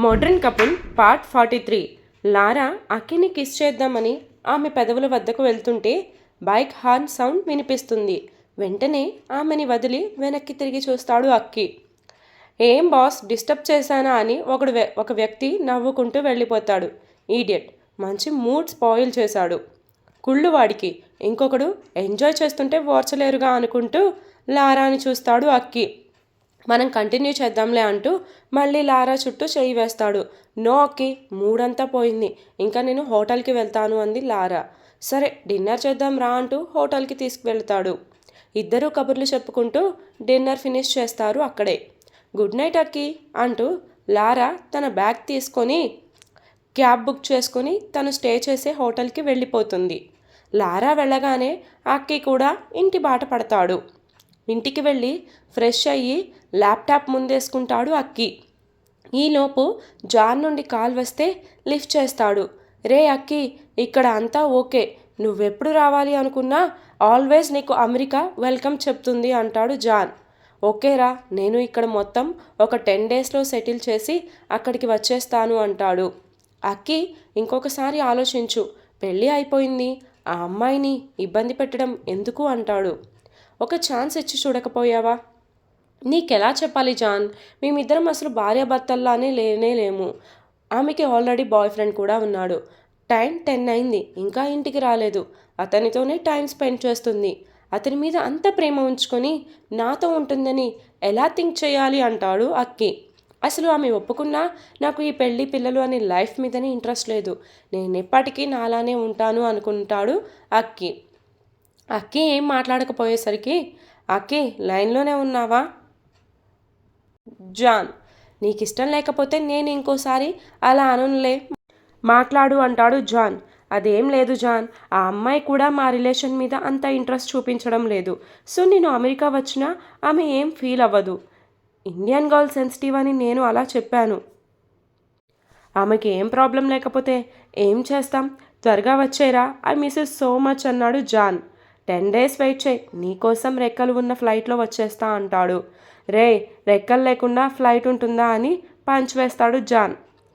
Modern couple part forty three. Laura అక్కిని kiss చేద్దామని ఆమె పెదవుల వద్దకు వెళ్తుంటే బైక్ హార్న్ సౌండ్ వినిపిస్తుంది. వెంటనే ఆమెని వదిలి వెనక్కి తిరిగి చూస్తాడు అక్కి. ఏం బాస్ డిస్టర్బ్ చేశానా అని ఒకడు వ్య- ఒక వ్యక్తి నవ్వుకుంటూ వెళ్ళిపోతాడు. ఈడియట్ మంచి మూడ్ స్పాయిల్ చేశాడు. కుళ్ళు వాడికి ఇంకొకడు ఎంజాయ్ చేస్తుంటే ఓర్చలేరుగా అనుకుంటూ లారాని చూస్తాడు అక్కి. మనం కంటిన్యూ చేద్దాంలే అంటూ మళ్ళీ లారా చుట్టూ చేయి వేస్తాడు. నో అక్కి మూడంతా పోయింది. ఇంకా నేను హోటల్కి వెళ్తాను అంది లారా. సరే డిన్నర్ చేద్దాం రా అంటూ హోటల్కి తీసుకువెళ్తాడు. ఇద్దరూ కబుర్లు చెప్పుకుంటూ డిన్నర్ ఫినిష్ చేస్తారు అక్కడే. గుడ్ నైట్ అక్కి అంటూ లారా తన బ్యాగ్ తీసుకొని క్యాబ్ బుక్ చేసుకుని తను స్టే చేసే హోటల్కి వెళ్ళిపోతుంది. లారా వెళ్ళగానే అక్కి కూడా ఇంటి బాట పడతాడు. ఇంటికి వెళ్ళి ఫ్రెష్ అయ్యి ల్యాప్టాప్ ముందేసుకుంటాడు అక్కి. ఈలోపు జాన్ నుండి కాల్ వస్తే లిఫ్ట్ చేస్తాడు. రే అక్కి ఇక్కడ అంతా ఓకే. నువ్వెప్పుడు రావాలి అనుకున్నా ఆల్వేస్ నీకు అమెరికా వెల్కమ్ చెప్తుంది అంటాడు జాన్. ఓకేరా నేను ఇక్కడ మొత్తం ఒక టెన్ డేస్లో సెటిల్ చేసి అక్కడికి వచ్చేస్తాను అంటాడు. అక్కి ఇంకొకసారి ఆలోచించు. పెళ్ళి అయిపోయింది. ఆ అమ్మాయిని ఇబ్బంది పెట్టడం ఎందుకు అంటాడు. ఒక ఛాన్స్ ఇచ్చి చూడకపోయావా? నీకెలా చెప్పాలి జాన్? మేమిద్దరం అసలు భార్యాభర్తల్లానే లేనే లేము. ఆమెకి ఆల్రెడీ బాయ్ ఫ్రెండ్ కూడా ఉన్నాడు. టైం టెన్ అయింది. ఇంకా ఇంటికి రాలేదు. అతనితోనే టైం స్పెండ్ చేస్తుంది. అతని మీద అంత ప్రేమ ఉంచుకొని నాతో ఉంటుందని ఎలా థింక్ చేయాలి అంటాడు అక్కి. అసలు ఆమె ఒప్పుకున్నా నాకు ఈ పెళ్ళి పిల్లలు అనే లైఫ్ మీదనే ఇంట్రెస్ట్ లేదు. నేను ఎప్పటికీ నాలానే ఉంటాను అనుకుంటాడు అక్కి. అక్కి ఏం మాట్లాడకపోయేసరికి అక్కి లైన్లోనే ఉన్నావా? జాన్ నీకు ఇష్టం లేకపోతే నేను ఇంకోసారి అలా అనులే మాట్లాడు అంటాడు జాన్. అదేం లేదు జాన్ ఆ అమ్మాయి కూడా మా రిలేషన్ మీద అంత ఇంట్రెస్ట్ చూపించడం లేదు. సో నేను అమెరికా వచ్చినా ఆమె ఏం ఫీల్ అవ్వదు. ఇండియన్ గర్ల్ సెన్సిటివ్ అని నేను అలా చెప్పాను. ఆమెకి ఏం ప్రాబ్లం లేకపోతే ఏం చేస్తాం? త్వరగా వచ్చేరా ఐ మిస్ సో మచ్ అన్నాడు జాన్. టెన్ డేస్ వెయిట్ చేయి నీకోసం రెక్కలు ఉన్న ఫ్లైట్లో వచ్చేస్తా అంటాడు. రే రెక్కలు లేకుండా ఫ్లైట్ ఉంటుందా అని పంచ్ వేస్తాడు జాన్.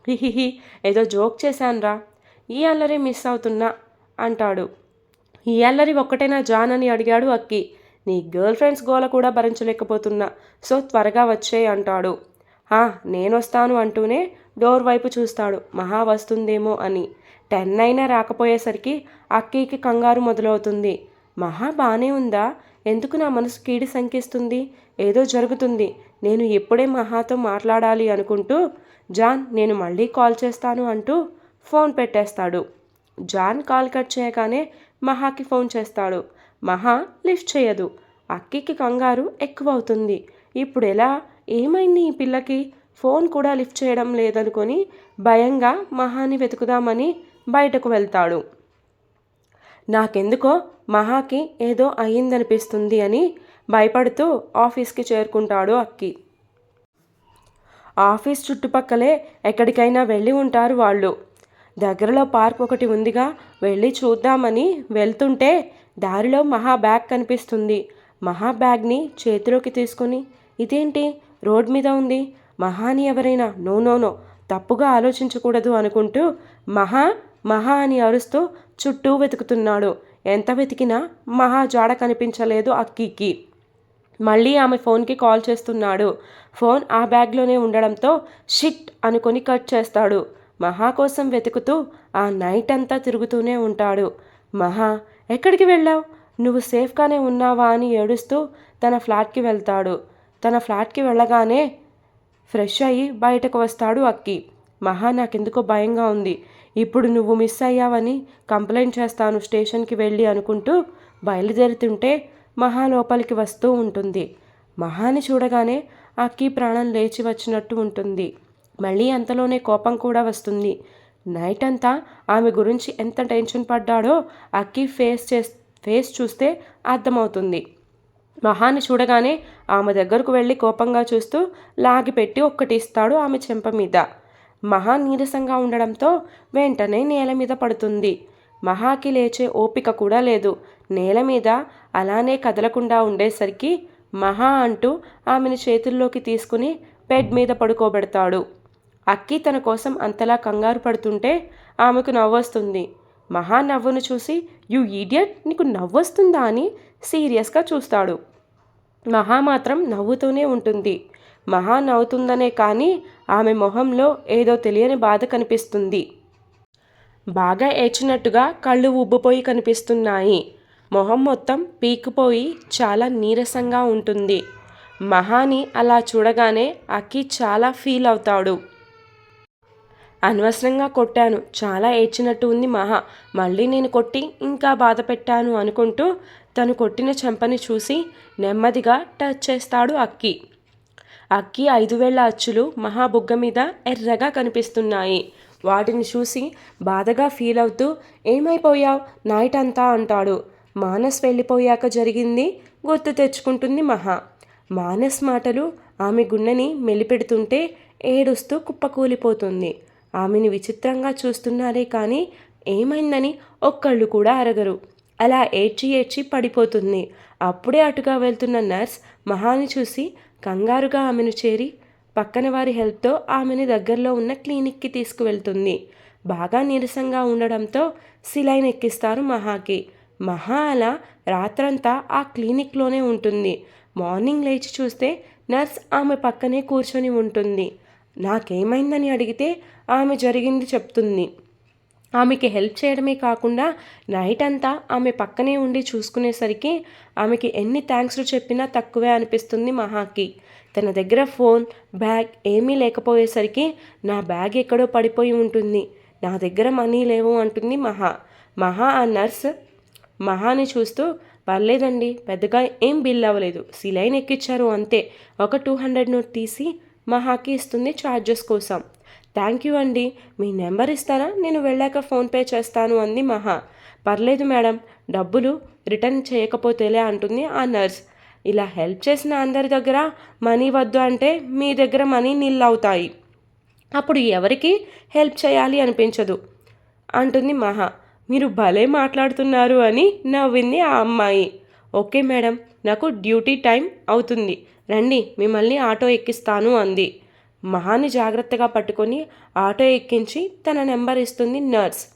హిహిహి ఏదో జోక్ చేశానురా. ఈ అల్లరి మిస్ అవుతున్నా అంటాడు. ఈ అల్లరి ఒక్కటేనా జాన్ అని అడిగాడు అక్కి. నీ గర్ల్ ఫ్రెండ్స్ గోల కూడా భరించలేకపోతున్నా సో త్వరగా వచ్చే అంటాడు. "హా, నేనొస్తాను అంటూనే డోర్ వైపు చూస్తాడు. మహా వస్తుందేమో అని. టెన్ అయినా రాకపోయేసరికి అక్కీకి కంగారు మొదలవుతుంది. మహా బానే ఉందా? ఎందుకు నా మనసు కీడి శంకిస్తుంది? ఏదో జరుగుతుంది. నేను ఎప్పుడే మహాతో మాట్లాడాలి అనుకుంటూ జాన్ నేను మళ్ళీ కాల్ చేస్తాను అంటూ ఫోన్ పెట్టేస్తాడు. జాన్ కాల్ కట్ చేయగానే మహాకి ఫోన్ చేస్తాడు. మహా లిఫ్ట్ చేయదు. అక్కికి కంగారు ఎక్కువ అవుతుంది ఇప్పుడు ఎలా ఏమైంది ఈ పిల్లకి? ఫోన్ కూడా లిఫ్ట్ చేయడం లేదనుకొని భయంగా మహాని వెతుకుదామని బయటకు వెళ్తాడు. నాకెందుకో మహాకి ఏదో అయ్యిందనిపిస్తుంది అని భయపడుతూ ఆఫీస్కి చేరుకుంటాడు అక్కి. ఆఫీస్ చుట్టుపక్కలే ఎక్కడికైనా వెళ్ళి ఉంటారు వాళ్ళు. దగ్గరలో పార్క్ ఒకటి ఉందిగా వెళ్ళి చూద్దామని వెళ్తుంటే దారిలో మహా బ్యాగ్ కనిపిస్తుంది. మహా బ్యాగ్ని చేతిలోకి తీసుకుని ఇదేంటి? రోడ్ మీద ఉంది. మహాని ఎవరైనా? No no no. తప్పుగా ఆలోచించకూడదు అనుకుంటూ మహా మహా అని అరుస్తూ చుట్టూ వెతుకుతున్నాడు. ఎంత వెతికినా మహా జాడ కనిపించలేదు అక్కికి. మళ్ళీ ఆమె ఫోన్కి కాల్ చేస్తున్నాడు. ఫోన్ ఆ బ్యాగ్లోనే ఉండడంతో షిట్ అనుకొని కట్ చేస్తాడు. మహా కోసం వెతుకుతూ ఆ నైట్ అంతా తిరుగుతూనే ఉంటాడు. మహా ఎక్కడికి వెళ్ళావు? నువ్వు సేఫ్గానే ఉన్నావా అని ఏడుస్తూ తన ఫ్లాట్కి వెళ్తాడు. తన ఫ్లాట్కి వెళ్ళగానే ఫ్రెష్ అయ్యి బయటకు వస్తాడు అక్కి. మహా నాకెందుకో భయంగా ఉంది. ఇప్పుడు నువ్వు మిస్ అయ్యావని కంప్లైంట్ చేస్తాను స్టేషన్కి వెళ్ళి అనుకుంటూ బయలుదేరుతుంటే మహా లోపలికి వస్తూ ఉంటుంది. మహాని చూడగానే అక్కి ప్రాణం లేచి వచ్చినట్టు ఉంటుంది. మళ్ళీ అంతలోనే కోపం కూడా వస్తుంది. నైట్ అంతా ఆమె గురించి ఎంత టెన్షన్ పడ్డాడో అక్కి ఫేస్ చే ఫేస్ చూస్తే అర్థమవుతుంది. మహాని చూడగానే ఆమె దగ్గరకు వెళ్ళి కోపంగా చూస్తూ లాగిపెట్టి ఒక్కటి ఇస్తాడు ఆమె చెంప మీద. మహా నీరసంగా ఉండడంతో వెంటనే నేల మీద పడుతుంది. మహాకి లేచే ఓపిక కూడా లేదు. నేల మీద అలానే కదలకుండా ఉండేసరికి మహా అంటూ ఆమెను చేతుల్లోకి తీసుకుని బెడ్ మీద పడుకోబెడతాడు. అక్కి తన కోసం అంతలా కంగారు పడుతుంటే ఆమెకు నవ్వొస్తుంది. మహా నవ్వును చూసి యు ఈడియట్ నీకు నవ్వొస్తుందా? అని సీరియస్గా చూస్తాడు. మహా మాత్రం నవ్వుతూనే ఉంటుంది. మహా నవ్వుతుందనే కానీ ఆమె మొహంలో ఏదో తెలియని బాధ కనిపిస్తుంది. బాగా ఏడ్చినట్టుగా కళ్ళు ఉబ్బిపోయి కనిపిస్తున్నాయి. మొహం మొత్తం పీకిపోయి చాలా నీరసంగా ఉంటుంది. మహాని అలా చూడగానే అక్కి చాలా ఫీల్ అవుతాడు. అనవసరంగా కొట్టాను. చాలా ఏడ్చినట్టు ఉంది మహా. మళ్ళీ నేను కొట్టి ఇంకా బాధ పెట్టాను అనుకుంటూ తను కొట్టిన చెంపని చూసి నెమ్మదిగా టచ్ చేస్తాడు అక్కి. అక్కి ఐదు వేళ్ళ అచ్చులు మహా బుగ్గ మీద ఎర్రగా కనిపిస్తున్నాయి. వాటిని చూసి బాధగా ఫీల్ అవుతూ ఏమైపోయావు? నైట్ అంతా అంటాడు. మానస్ వెళ్ళిపోయాక జరిగింది గుర్తు తెచ్చుకుంటుంది మహా. మానస్ మాటలు ఆమె గుండెని మెలిపెడుతుంటే ఏడుస్తూ కుప్పకూలిపోతుంది. ఆమెని విచిత్రంగా చూస్తున్నారే కానీ ఏమైందని ఒక్కళ్ళు కూడా అరగరు. అలా ఏడ్చి ఏడ్చి పడిపోతుంది. అప్పుడే అటుగా వెళ్తున్న నర్స్ మహాని చూసి కంగారుగా ఆమెను చేరి పక్కన వారి హెల్ప్తో ఆమెని దగ్గరలో ఉన్న క్లినిక్కి తీసుకువెళ్తుంది. బాగా నీరసంగా ఉండడంతో సిలైన్ ఎక్కిస్తారు మహాకి. మహా అలా రాత్రంతా ఆ క్లినిక్లోనే ఉంటుంది. మార్నింగ్ లేచి చూస్తే నర్స్ ఆమె పక్కనే కూర్చొని ఉంటుంది. నాకేమైందని అడిగితే ఆమె జరిగింది చెప్తుంది. ఆమెకి హెల్ప్ చేయడమే కాకుండా నైట్ అంతా ఆమె పక్కనే ఉండి చూసుకునేసరికి ఆమెకి ఎన్ని థ్యాంక్స్లు చెప్పినా తక్కువే అనిపిస్తుంది మహాకి. తన దగ్గర ఫోన్ బ్యాగ్ ఏమీ లేకపోయేసరికి నా బ్యాగ్ ఎక్కడో పడిపోయి ఉంటుంది. నా దగ్గర మనీ లేవు అంటుంది మహా. మహా ఆ నర్స్ మహాని చూస్తూ పర్లేదండి పెద్దగా ఏం బిల్ అవ్వలేదు. సిలైన్ ఎక్కిచ్చారు అంతే. ఒక టూ హండ్రెడ్ నోట్ తీసి మహాకి ఇస్తుంది ఛార్జెస్ కోసం. థ్యాంక్ యూ అండి. మీ నెంబర్ ఇస్తారా? నేను వెళ్ళాక ఫోన్పే చేస్తాను అంది మహా. పర్లేదు మేడం డబ్బులు రిటర్న్ చేయకపోతేలే అంటుంది ఆ నర్స్. ఇలా హెల్ప్ చేసిన అందరి దగ్గర మనీ వద్దు అంటే మీ దగ్గర మనీ నిల్ అవుతాయి అప్పుడు ఎవరికి హెల్ప్ చేయాలి అనిపించదు. అంటుంది మహా. మీరు భలే మాట్లాడుతున్నారు అని నవ్వింది ఆ అమ్మాయి. ఓకే మేడం నాకు డ్యూటీ టైం అవుతుంది. రండి మిమ్మల్ని ఆటో ఎక్కిస్తాను అంది. మహాని జాగ్రత్తగా పట్టుకొని ఆటో ఎక్కించి తన నెంబర్ ఇస్తుంది నర్స్.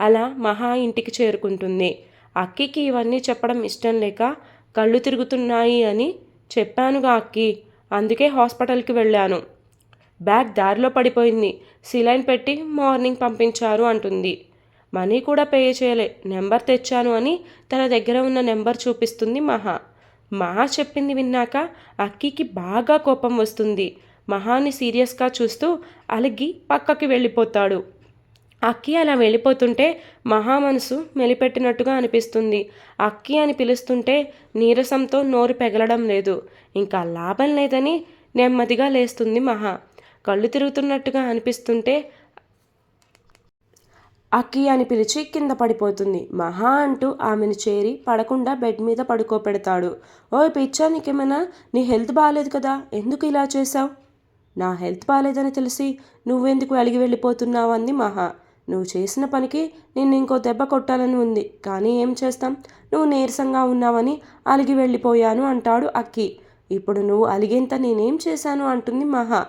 అలా మహా ఇంటికి చేరుకుంటుంది. అక్కికి ఇవన్నీ చెప్పడం ఇష్టం లేక కళ్ళు తిరుగుతున్నాయి అని చెప్పానుగా అక్కి. అందుకే హాస్పిటల్కి వెళ్ళాను. బ్యాగ్ దారిలో పడిపోయింది. సిలైన్ పెట్టి మార్నింగ్ పంపించారు అంటుంది. మనీ కూడా పే చేయలే. నెంబర్ తెచ్చాను అని తన దగ్గర ఉన్న నెంబర్ చూపిస్తుంది మహా. మహా చెప్పింది విన్నాక అక్కికి బాగా కోపం వస్తుంది. మహాని సీరియస్గా చూస్తూ అలిగి పక్కకి వెళ్ళిపోతాడు. అక్కి అలా వెళ్ళిపోతుంటే మహా మనసు మెలిపెట్టినట్టుగా అనిపిస్తుంది. అక్కి అని పిలుస్తుంటే నీరసంతో నోరు పెగలడం లేదు. ఇంకా లాభం లేదని నెమ్మదిగా లేస్తుంది మహా. కళ్ళు తిరుగుతున్నట్టుగా అనిపిస్తుంటే అక్కి అని పిలిచి కింద పడిపోతుంది. మహా అంటూ ఆమెను చేరి పడకుండా బెడ్ మీద పడుకోపెడతాడు ఓ పిచ్చా నీకేమైనా నీ హెల్త్ బాగాలేదు కదా? ఎందుకు ఇలా చేశావు? నా హెల్త్ బాగాలేదని తెలిసి నువ్వెందుకు అలిగి వెళ్ళిపోతున్నావు అంది మహా. నువ్వు చేసిన పనికి నిన్ను ఇంకో దెబ్బ కొట్టాలని ఉంది కానీ ఏం చేస్తాం? నువ్వు నీరసంగా ఉన్నావని అలిగి వెళ్ళిపోయాను అంటాడు అక్కి. ఇప్పుడు నువ్వు అలిగేంత నేనేం చేశాను అంటుంది మహా.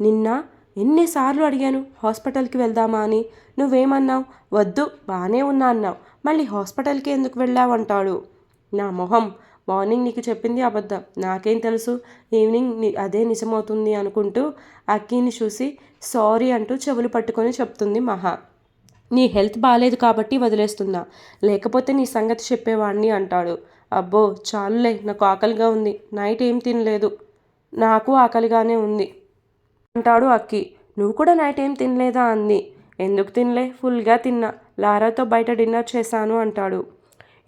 నిన్న ఎన్నిసార్లు అడిగాను హాస్పిటల్కి వెళ్దామా అని. నువ్వేమన్నావు? వద్దు బాగానే ఉన్నా అన్నావు. మళ్ళీ హాస్పిటల్కి ఎందుకు వెళ్ళావంటాడు నా మొహం మార్నింగ్ నీకు చెప్పింది అబద్ధం. నాకేం తెలుసు? ఈవినింగ్ అదే నిజమవుతుంది అనుకుంటూ అక్కీని చూసి సారీ అంటూ చెవులు పట్టుకొని చెప్తుంది మహా. నీ హెల్త్ బాగాలేదు కాబట్టి వదిలేస్తున్నా. లేకపోతే నీ సంగతి చెప్పేవాడిని అంటాడు. అబ్బో చాలులే నాకు ఆకలిగా ఉంది. నైట్ ఏం తినలేదు. నాకు ఆకలిగానే ఉంది అంటాడు అక్కి. నువ్వు కూడా నైట్ ఏం తినలేదా అంది. ఎందుకు తినలే? ఫుల్గా తిన్నా. లారాతో బయట డిన్నర్ చేశాను అంటాడు.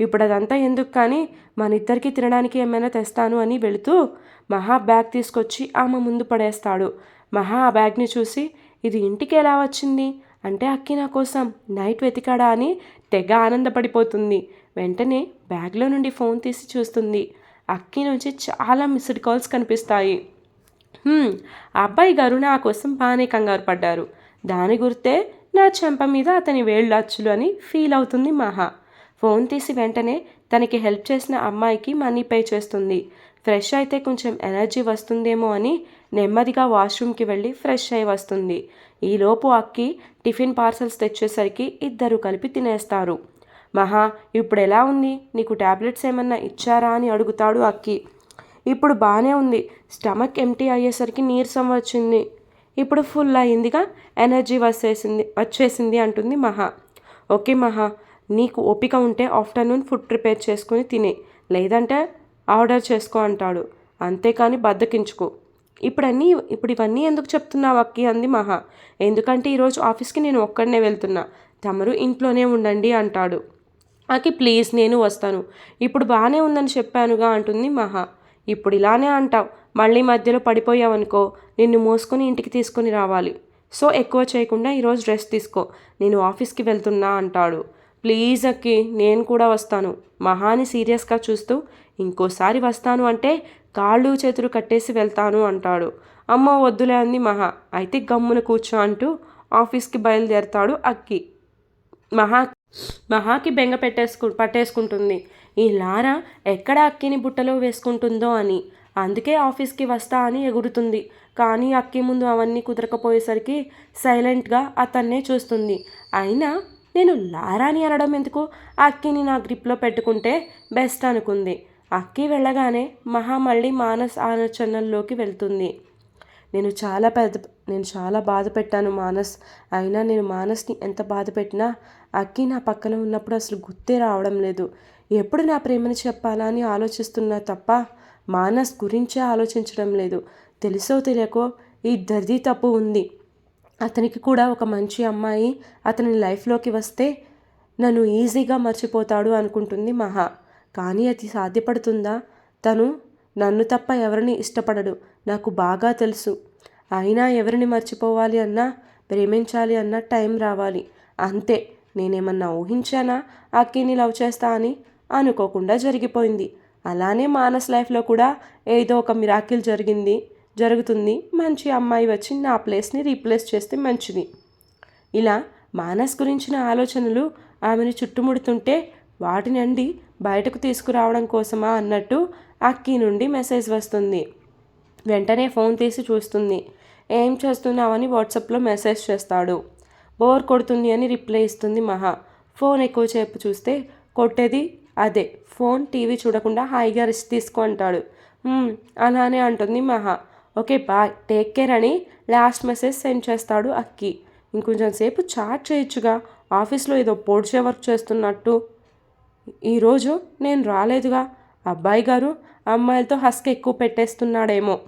ఇప్పుడు అదంతా ఎందుకు కానీ మన ఇద్దరికి తినడానికి ఏమైనా తెస్తాను అని వెళుతూ మహా బ్యాగ్ తీసుకొచ్చి ఆమె ముందు పడేస్తాడు. మహా ఆ బ్యాగ్ని చూసి ఇది ఇంటికి ఎలా వచ్చింది? అంటే అక్కి నా కోసం నైట్ వెతికాడా? అని తెగ ఆనందపడిపోతుంది. వెంటనే బ్యాగ్లో నుండి ఫోన్ తీసి చూస్తుంది. అక్కి నుంచి చాలా మిస్డ్ కాల్స్ కనిపిస్తాయి. అబ్బాయి గారు నా కోసం బాగానే కంగారు పడ్డారు. దాని గుర్తే నా చెంప మీద అతని వేళ్ళు అచ్చులు అని ఫీల్ అవుతుంది మహా. ఫోన్ తీసి వెంటనే తనకి హెల్ప్ చేసిన అమ్మాయికి మనీ పే చేస్తుంది. ఫ్రెష్ అయితే కొంచెం ఎనర్జీ వస్తుందేమో అని నెమ్మదిగా వాష్రూమ్కి వెళ్ళి ఫ్రెష్ అయి వస్తుంది. ఈలోపు అక్కి టిఫిన్ పార్సల్స్ తెచ్చేసరికి ఇద్దరు కలిపి తినేస్తారు. మహా ఇప్పుడు ఎలా ఉంది? నీకు టాబ్లెట్స్ ఏమన్నా ఇచ్చారా అని అడుగుతాడు అక్కి. ఇప్పుడు బాగానే ఉంది. స్టమక్ ఎంటీ అయ్యేసరికి నీరసం వచ్చింది. ఇప్పుడు ఫుల్ అయిందిగా ఎనర్జీ వచ్చేసింది వచ్చేసింది అంటుంది మహా. ఓకే మహా నీకు ఓపిక ఉంటే ఆఫ్టర్నూన్ ఫుడ్ ప్రిపేర్ చేసుకుని తినే లేదంటే ఆర్డర్ చేసుకో అంటాడు. అంతేకాని బద్దకించుకో. ఇప్పుడు అన్నీ ఇప్పుడు ఇవన్నీ ఎందుకు చెప్తున్నావు అక్కి? అంది మహా. ఎందుకంటే ఈరోజు ఆఫీస్కి నేను ఒక్కడనే వెళ్తున్నా. తమరు ఇంట్లోనే ఉండండి అంటాడు. అకి ప్లీజ్ నేను వస్తాను. ఇప్పుడు బాగానే ఉందని చెప్పానుగా అంటుంది మహా. ఇప్పుడు ఇలానే అంటావు. మళ్ళీ మధ్యలో పడిపోయావనుకో నిన్ను మోసుకొని ఇంటికి తీసుకొని రావాలి. సో ఎక్కువ చేయకుండా ఈరోజు రెస్ట్ తీసుకో. నేను ఆఫీస్కి వెళ్తున్నా అంటాడు. ప్లీజ్ అక్కి నేను కూడా వస్తాను. మహాని సీరియస్గా చూస్తూ ఇంకోసారి వస్తాను అంటే కాళ్ళు చేతులు కట్టేసి వెళ్తాను అంటాడు. అమ్మ వద్దులే అంది మహా. అయితే గమ్మున కూర్చో అంటూ ఆఫీస్కి బయలుదేరతాడు అక్కి. మహా మహాకి బెంగ పెట్టేసుకు పట్టేసుకుంటుంది. ఈ లారా ఎక్కడ అక్కిని బుట్టలో వేసుకుంటుందో అని. అందుకే ఆఫీస్కి వస్తా అని ఎగురుతుంది. కానీ అక్కి ముందు అవన్నీ కుదరకపోయేసరికి సైలెంట్గా అతన్నే చూస్తుంది. అయినా నేను లారాని అనడం ఎందుకు? అక్కిని నా గ్రిప్లో పెట్టుకుంటే బెస్ట్ అనుకుంది. అక్కి వెళ్ళగానే మహా మళ్ళీ మానస్ ఆలోచనల్లోకి వెళ్తుంది. నేను చాలా పెద్ద నేను చాలా బాధ పెట్టాను మానస్. అయినా నేను మానస్ని ఎంత బాధ పెట్టినా అక్కి నా పక్కన ఉన్నప్పుడు అసలు గుర్తే రావడం లేదు. ఎప్పుడు నా ప్రేమని చెప్పాలా అని ఆలోచిస్తున్నా తప్ప మానస్ గురించే ఆలోచించడం లేదు. తెలుసో తెలియకో ఇద్దరిది తప్పు ఉంది. అతనికి కూడా ఒక మంచి అమ్మాయి అతని లైఫ్లోకి వస్తే నన్ను ఈజీగా మర్చిపోతాడు అనుకుంటుంది మహా. కానీ అది సాధ్యపడుతుందా? తను నన్ను తప్ప ఎవరిని ఇష్టపడడు. నాకు బాగా తెలుసు. అయినా ఎవరిని మర్చిపోవాలి అన్నా ప్రేమించాలి అన్నా టైం రావాలి. అంతే. నేనేమన్నా ఊహించానా? అక్కిని లవ్ చేస్తా అని అనుకోకుండా జరిగిపోయింది. అలానే మానస్ లైఫ్లో కూడా ఏదో ఒక మిరాకిల్ జరిగింది. జరుగుతుంది. మంచి అమ్మాయి వచ్చి నా ప్లేస్ని రీప్లేస్ చేస్తే మంచిది. ఇలా మానస్ గురించిన ఆలోచనలు ఆమెను చుట్టుముడుతుంటే వాటిని అండి బయటకు తీసుకురావడం కోసమా అన్నట్టు అక్కి నుండి మెసేజ్ వస్తుంది. వెంటనే ఫోన్ తీసి చూస్తుంది. ఏం చేస్తున్నావని వాట్సాప్లో మెసేజ్ చేస్తాడు. బోర్ కొడుతుంది అని రిప్లై ఇస్తుంది మహా. ఫోన్ ఎక్కువసేపు చూస్తే కొట్టేది అదే. ఫోన్ టీవీ చూడకుండా హాయిగా రెస్ట్ తీసుకో అంటాడు. అలానే అంటుంది Maha. Okay bye. Take care అని లాస్ట్ మెసేజ్ సెండ్ చేస్తాడు అక్కి. ఇంకొంచెం సేపు చాట్ చేయొచ్చుగా. ఆఫీస్లో ఏదో పోడ్చే వర్క్ చేస్తున్నట్టు. ఈరోజు నేను రాలేదుగా. అబ్బాయి గారు అమ్మాయిలతో హస్క్ ఎక్కువ పెట్టేస్తున్నాడేమో.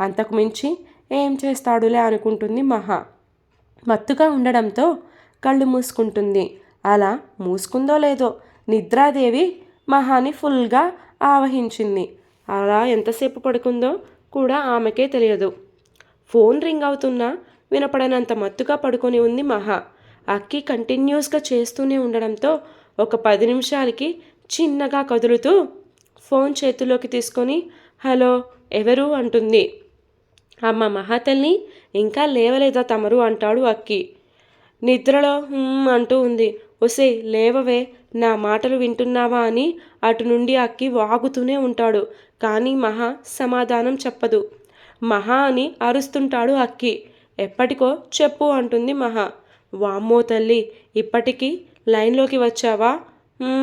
అంతకు మించి ఏం చేస్తాడులే అనుకుంటుంది మహా. మత్తుగా ఉండడంతో కళ్ళు మూసుకుంటుంది. అలా మూసుకుందో లేదో నిద్రాదేవి మహాని ఫుల్గా ఆవహించింది. అలా ఎంతసేపు పడుకుందో కూడా ఆమెకే తెలియదు. ఫోన్ రింగ్ అవుతున్నా వినపడనంత మత్తుగా పడుకొని ఉంది మహా. అక్కి కంటిన్యూస్గా చేస్తూనే ఉండడంతో ఒక పది నిమిషాలకి చిన్నగా కదులుతూ ఫోన్ చేతిలోకి తీసుకొని హలో ఎవరు? అంటుంది. అమ్మ మహాతల్ని ఇంకా లేవలేదా తమరు? అంటాడు అక్కి. నిద్రలో అంటూ ఉంది. ఒసే లేవవే నా మాటలు వింటున్నావా? అని అటు నుండి అక్కి వాగుతూనే ఉంటాడు. కానీ మహా సమాధానం చెప్పదు. మహా అని అరుస్తుంటాడు అక్కి. ఎప్పటికో చెప్పు అంటుంది మహా. వామ్మో తల్లి ఇప్పటికీ లైన్లోకి వచ్చావా?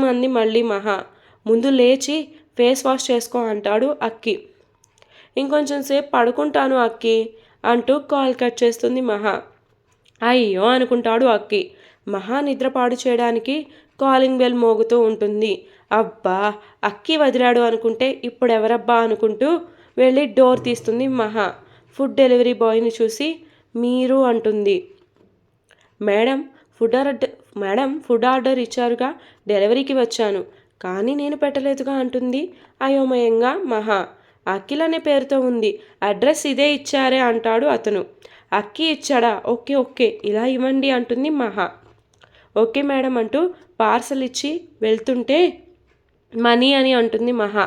అంది మళ్ళీ మహా. ముందు లేచి ఫేస్ వాష్ చేసుకో అంటాడు అక్కి. ఇంకొంచెం సేపు పడుకుంటాను అక్కి అంటూ కాల్ కట్ చేస్తుంది మహా. అయ్యో అనుకుంటాడు అక్కి. మహా నిద్రపాడు చేయడానికి కాలింగ్ బెల్ మోగుతూ ఉంటుంది. అబ్బా అక్కి వదిలాడు అనుకుంటే ఇప్పుడు ఎవరబ్బా అనుకుంటూ వెళ్ళి డోర్ తీస్తుంది మహా. ఫుడ్ డెలివరీ బాయ్ని చూసి మీరు అంటుంది. Madam food order madam food order ఇచ్చారుగా డెలివరీకి వచ్చాను. కానీ నేను పెట్టలేదుగా అంటుంది అయోమయంగా మహా. అఖిల్ అనే పేరుతో ఉంది. అడ్రస్ ఇదే ఇచ్చారే అంటాడు అతను. అక్కి ఇచ్చాడా? ఓకే ఓకే ఇలా ఇవ్వండి అంటుంది మహా. ఓకే మేడం అంటూ పార్సల్ ఇచ్చి వెళ్తుంటే మనీ అని అంటుంది మహా.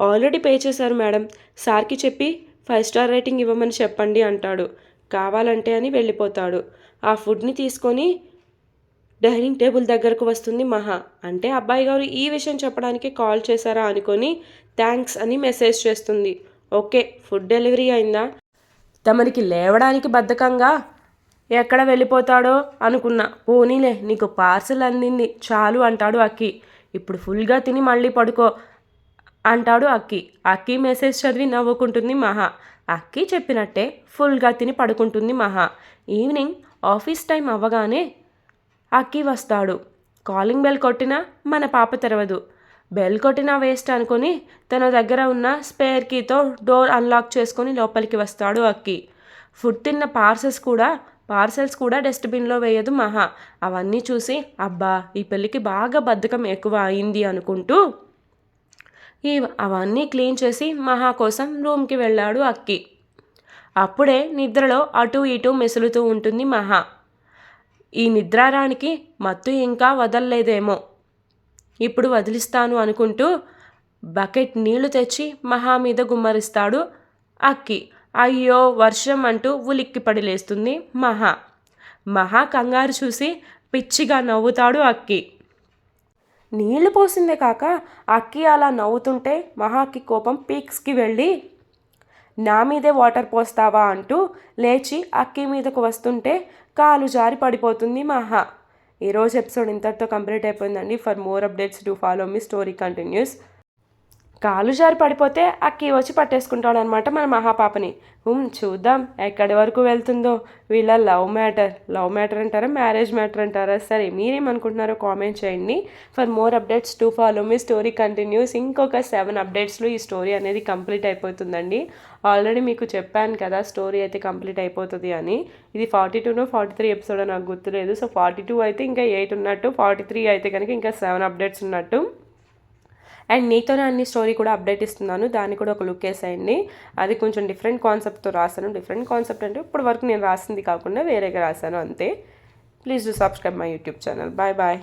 ఆల్రెడీ పే చేశారు మేడం. సార్కి చెప్పి ఫైవ్ స్టార్ రేటింగ్ ఇవ్వమని చెప్పండి అంటాడు. కావాలంటే అని వెళ్ళిపోతాడు. ఆ ఫుడ్ని తీసుకొని డైనింగ్ టేబుల్ దగ్గరకు వస్తుంది మహా. అంటే అబ్బాయి గారు ఈ విషయం చెప్పడానికి కాల్ చేశారా అనుకొని థ్యాంక్స్ అని మెసేజ్ చేస్తుంది. ఓకే ఫుడ్ డెలివరీ అయిందా? తమరికి లేవడానికి బద్ధకంగా ఎక్కడ వెళ్ళిపోతాడో అనుకున్నా. పోనీలే నీకు పార్సల్ అందింది చాలు అంటాడు అక్కి. ఇప్పుడు ఫుల్గా తిని మళ్ళీ పడుకో అంటాడు అక్కి. అక్కి మెసేజ్ చదివి నవ్వుకుంటుంది మహా. అక్కి చెప్పినట్టే ఫుల్గా తిని పడుకుంటుంది మహా. ఈవినింగ్ ఆఫీస్ టైం అవ్వగానే అక్కి వస్తాడు. కాలింగ్ బెల్ కొట్టినా మన పాప తెరవదు. బెల్ కొట్టినా వేస్ట్ అనుకొని తన దగ్గర ఉన్న స్పేర్ కీతో డోర్ అన్లాక్ చేసుకొని లోపలికి వస్తాడు అక్కి. ఫుడ్ తిన్న పార్సల్స్ కూడా పార్సెల్స్ కూడా డస్ట్బిన్లో వేయదు మహా. అవన్నీ చూసి అబ్బా ఈ పెళ్ళికి బాగా బద్ధకం ఎక్కువ అయింది అనుకుంటూ ఈ అవన్నీ క్లీన్ చేసి మహా కోసం రూమ్కి వెళ్ళాడు అక్కి. అప్పుడే నిద్రలో అటు ఇటు మెసులుతూ ఉంటుంది మహా. ఈ నిద్రారానికి మత్తు ఇంకా వదల్లేదేమో. ఇప్పుడు వదిలిస్తాను అనుకుంటూ బకెట్ నీళ్ళు తెచ్చి మహా మీద గుమ్మరిస్తాడు అక్కి. అయ్యో వర్షం అంటూ ఉలిక్కిపడి లేస్తుంది మహా. మహా కంగారు చూసి పిచ్చిగా నవ్వుతాడు అక్కి. నీళ్ళు పోసిందే కాక అక్కి అలా నవ్వుతుంటే మహాకి కోపం పీక్స్కి వెళ్ళి నా మీదే వాటర్ పోస్తావా? అంటూ లేచి అక్కి మీదకు వస్తుంటే కాలు జారి పడిపోతుంది మహా. ఈరోజు ఎపిసోడ్ ఇంతటితో కంప్లీట్ అయిపోయిందండి. For more updates to follow me story continues. కాలు జారి పడిపోతే అక్కి వచ్చి పట్టేసుకుంటాడు అనమాట మన మహాపాపని. చూద్దాం ఎక్కడి వరకు వెళ్తుందో. వీళ్ళ లవ్ మ్యాటర్. లవ్ మ్యాటర్ అంటారా మ్యారేజ్ మ్యాటర్ అంటారా? సరే మీరేమనుకుంటున్నారో కామెంట్ చేయండి. For more updates to follow me story continues. ఇంకొక సెవెన్ అప్డేట్స్లో ఈ స్టోరీ అనేది కంప్లీట్ అయిపోతుందండి. ఆల్రెడీ మీకు చెప్పాను కదా స్టోరీ అయితే కంప్లీట్ అయిపోతుంది అని. ఇది ఫార్టీ టూనో ఫార్టీ త్రీ ఎపిసోడ్ నాకు గుర్తులేదు. సో ఫార్టీ టూ అయితే ఇంకా ఎయిట్ ఉన్నట్టు ఫార్టీ త్రీ అయితే కనుక ఇంకా సెవెన్ అప్డేట్స్ ఉన్నట్టు. అండ్ నీతో అన్ని స్టోరీ కూడా అప్డేట్ ఇస్తున్నాను. దాన్ని కూడా ఒక లుక్ వేసేయండి. అది కొంచెం డిఫరెంట్ కాన్సెప్ట్తో రాశాను డిఫరెంట్ కాన్సెప్ట్ అంటే ఇప్పటి వరకు నేను రాసింది కాకుండా వేరేగా రాశాను అంతే. Please do subscribe my YouTube channel. Bye bye.